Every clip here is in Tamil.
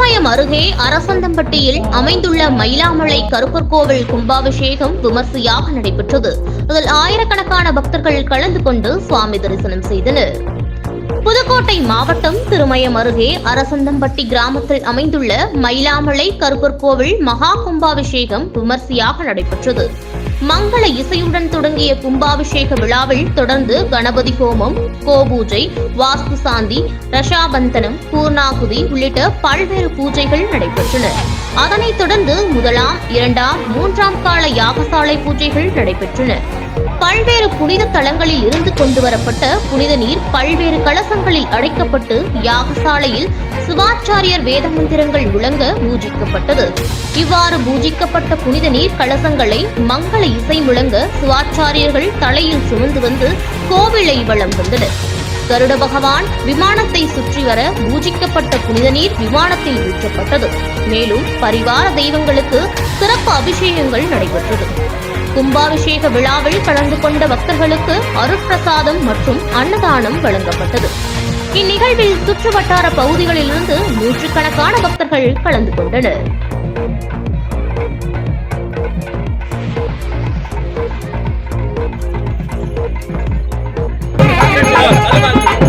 திருமயம் அருகே அரசந்தம்பட்டியில் அமைந்துள்ள மயிலாமலை கருப்பர் கோவில் கும்பாபிஷேகம் விமர்சையாக நடைபெற்றது. இதில் ஆயிரக்கணக்கான பக்தர்கள் கலந்து கொண்டு சுவாமி தரிசனம் செய்தனர். புதுக்கோட்டை மாவட்டம் திருமயம் அருகே அரசந்தம்பட்டி கிராமத்தில் அமைந்துள்ள மயிலாமலை கருப்பர் கோவில் மகா கும்பாபிஷேகம் விமர்சையாக நடைபெற்றது. மங்கள இசையுடன் தொடங்கிய கும்பாபிஷேக விழாவில் தொடர்ந்து கணபதி ஹோமம் கோபூஜை வாஸ்து சாந்தி ரஷாபந்தனம் பூர்ணாகுதி உள்ளிட்ட பல்வேறு பூஜைகள் நடைபெற்றன. அதனைத் தொடர்ந்து முதலாம் இரண்டாம் மூன்றாம் கால யாகசாலை பூஜைகள் நடைபெற்றன. பல்வேறு புனித தலங்களில் இருந்து கொண்டு வரப்பட்ட புனித நீர் பல்வேறு கலசங்களில் அடைக்கப்பட்டு யாகசாலையில் சிவாச்சாரியர் வேத மந்திரங்கள் முழங்க பூஜிக்கப்பட்டது. இவ்வாறு பூஜிக்கப்பட்ட புனித நீர் கலசங்களை மங்கள இசை முழங்க சுவாச்சாரியர்கள் தலையில் சுமந்து வந்து கோவிலை வளம் வந்தனர். கருட பகவான் விமானத்தை சுற்றி வர பூஜிக்கப்பட்ட புனித நீர் விமானத்தில் ஊற்றப்பட்டது மேலும் பரிவார தெய்வங்களுக்கு சிறப்பு அபிஷேகங்கள் நடைபெற்றது. கும்பாபிஷேக விழாவில் கலந்து கொண்ட பக்தர்களுக்கு அருட்பிரசாதம் மற்றும் அன்னதானம் வழங்கப்பட்டது. இந்நிகழ்வில் சுற்று வட்டார பகுதிகளிலிருந்து நூற்றுக்கணக்கான பக்தர்கள் கலந்து கொண்டனர். ধন্যবাদ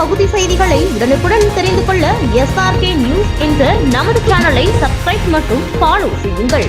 பகுதி செய்திகளை உடனுக்குடன் தெரிந்து கொள்ள எஸ்ஆர்கே நியூஸ் என்ற நமது சேனலை சப்ஸ்கிரைப் மற்றும் ஃபாலோ செய்யுங்கள்.